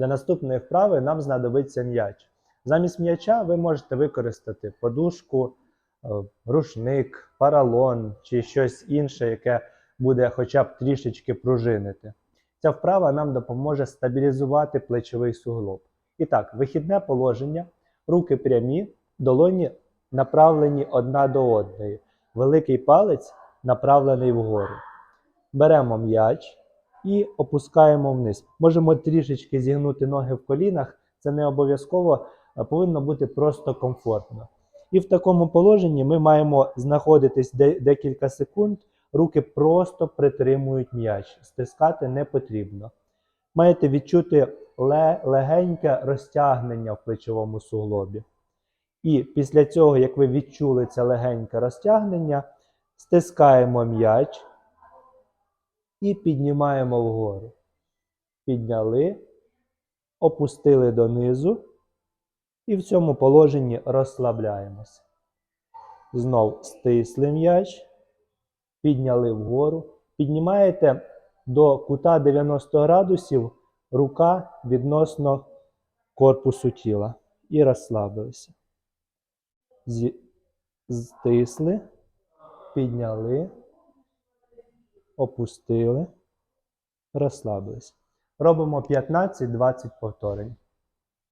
Для наступної вправи нам знадобиться м'яч. Замість м'яча ви можете використати подушку, е, рушник, паралон чи щось інше, яке буде хоча б трішечки пружинити. Ця вправа нам допоможе стабілізувати плечовий суглоб. І так, вихідне положення, руки прямі, долоні направлені одна до одної. Великий палець направлений вгору. Беремо м'яч і опускаємо вниз. Можемо трішечки зігнути ноги в колінах, це не обов'язково, а повинно бути просто комфортно. І в такому положенні ми маємо знаходитись де- декілька секунд, руки просто притримують м'яч, стискати не потрібно. Маєте відчути ле- легеньке розтягнення в плечовому суглобі. І після цього, як ви відчули це легеньке розтягнення, стискаємо м'яч і піднімаємо вгору. Підняли, опустили донизу і в цьому положенні розслабляємося. Знов стисли м'яч, підняли вгору, піднімаєте до кута 90 градусів рука відносно корпусу тіла і розслабилися. Зі- Стисли, підняли, опустили, розслабились. Робимо 15-20 повторень.